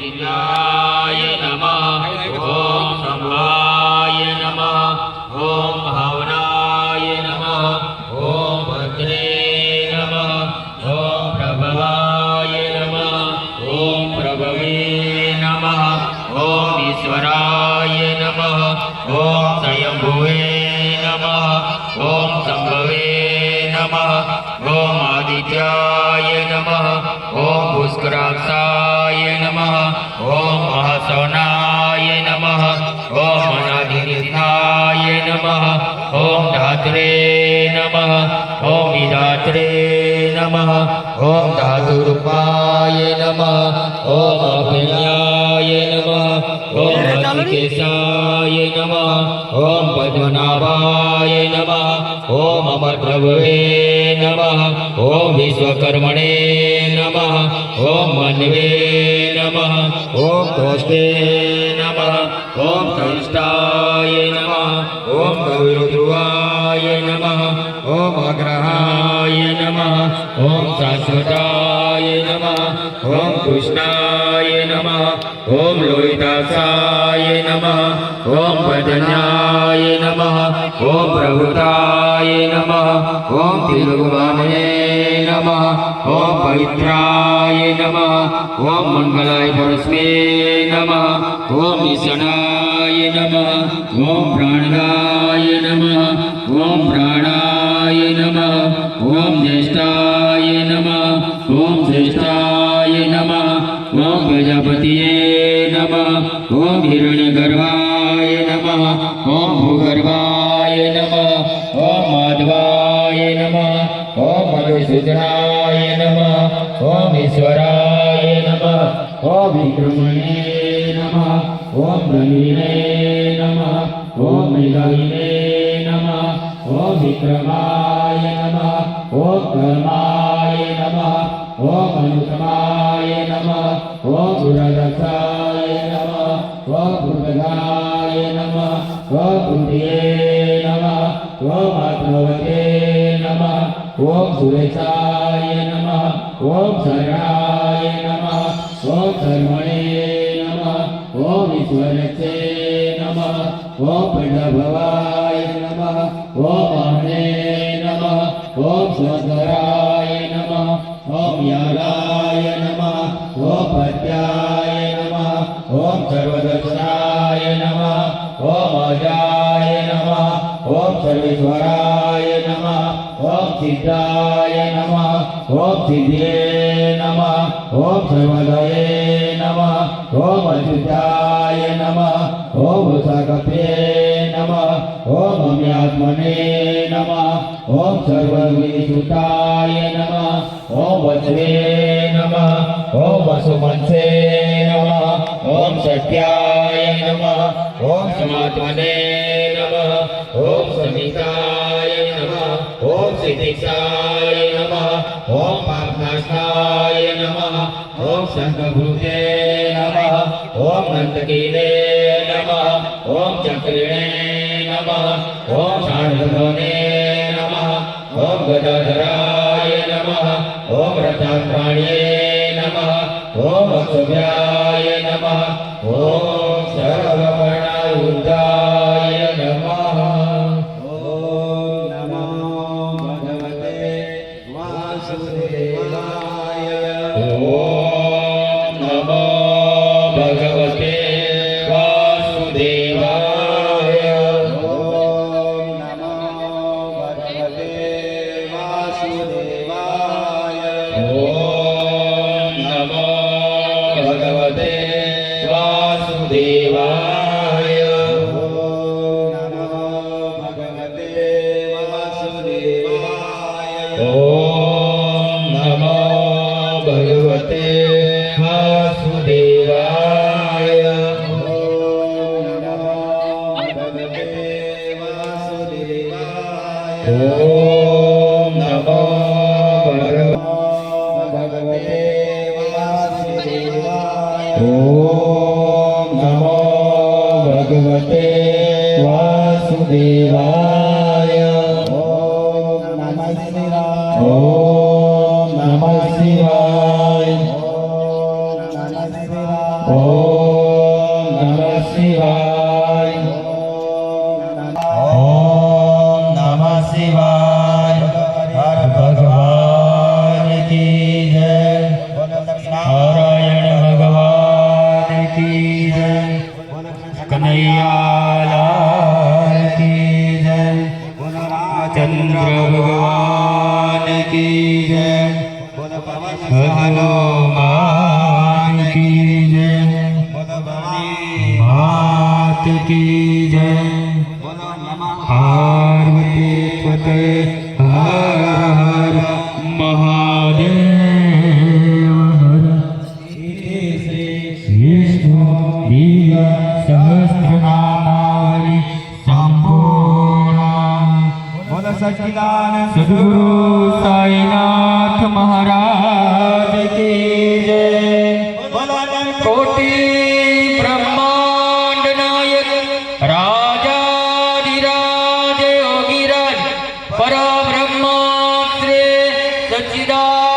दिव्याय नमः। ॐ शम्भाय नमः। ॐ भावनाय नमः। ॐ भद्रे नमः। ॐ प्रभवाय नमः। ॐ प्रभवे नमः। ॐ ईश्वराय नमः। ॐ स्वयंभुवे नमः। ॐ सम्भवे नमः। ॐ आदित्याय नमः। ॐ पुष्कराक्षाय नमः। ॐ महासवनाय नमः। ॐ अनाधिनिधाय नमः। ॐ धात्रे नमः। ॐ विधात्रे नमः। ॐ धातुरूपाय नमः। ॐ अभिन्याय नमः। ઓમ હરિકેશાય નમ ઓમ પદ્મનાભાય નમ ઓમ અમર પ્રભવે નમ ઓમ વિશ્વકર્મણે નમ ઓમ મનવે નમ ઓમ કોષ્ટે નમ ઓમ સંસ્થાય નમ ઓમ ગૌરધ્રુવાય નમ ઓમ અગ્રહાય નમ ઓમ શાશ્વતા शाश्वताय नमः ॐ कृष्णाय नमः ॐ लोहितासाय नमः ॐ पदन्याय नमः ॐ प्रभुताय नमः ॐ तिरुगुवामने नमः ॐ पवित्राय नमः ॐ मङ्गलाय परस्मे नमः ॐ ईशनाय नमः ॐ प्राणदाय नमः ॐ प्राणाय ॐ हिरण्यगर्भाय नमः ॐ भूगर्भाय नमः ॐ माधवाय नमः ॐ मधुसूदनाय नमः ॐ ईश्वराय नमः ॐ विक्रमणे नमः ॐ ब्रह्मिणे नमः ॐ मृगायिने नमः ॐ विक्रमाय नमः ॐ कर्माय नमः ॐ अनुक्रमाय गुरुये नमः ॐ आत्मवते नमः ॐ सुरेशाय नमः ॐ शरणाय नमः ॐ कर्मणे नमः ॐ ईश्वरचे नमः ॐ पण्डभवाय नमः ॐ वाहने नमः ॐ स्वधराय नमः ॐ यालाय नमः ॐ पद्याय नमः ॐ सर्वदर्शनाय नमः ॐ अजाय સર્વેશ્વરાય નમ ઓમ સિદ્ધાય નમ ઓમ સિદ્ધે નમ ઓમ સર્વદયે નમ ઓમ અચ્યુતાય નમ ઓમ સકપે નમ ઓમ અમ્યાત્મને નમ ઓમ સર્વવિસુતાય નમ ઓમ વચને નમ ઓમ વસુમંસે નમ ઓમ સત્યાય નમ ઓમ સમાત્મને सिद्धिक्षाय नमः। ॐ पापनाशाय नमः। ॐ शङ्खभूते नमः। ॐ नन्तकीरे नमः। ॐ चक्रिणे नमः। ॐ शाण्डधने नमः। ॐ गदाधराय नमः। ॐ रथाप्राण्ये नमः। ॐ अक्षभ्याय नमः। ॐ ॐ नमो भगवते भगवते वासुदेवाय ॐ नमो भगवते वासुदेवाय ॐ नमः शिवाय ॐ नमः शिवाय ॐ नमः शिवाय चंद्र भगवान की जय। हनुमान की जय। मात की जय पार्वती पते। हर सच्चिदानंद सदगुरु साईनाथ महाराज की जय। कोटि ब्रह्मांड नायक राजा योगीराज पर ब्रह्मा श्री सच्चिदानंद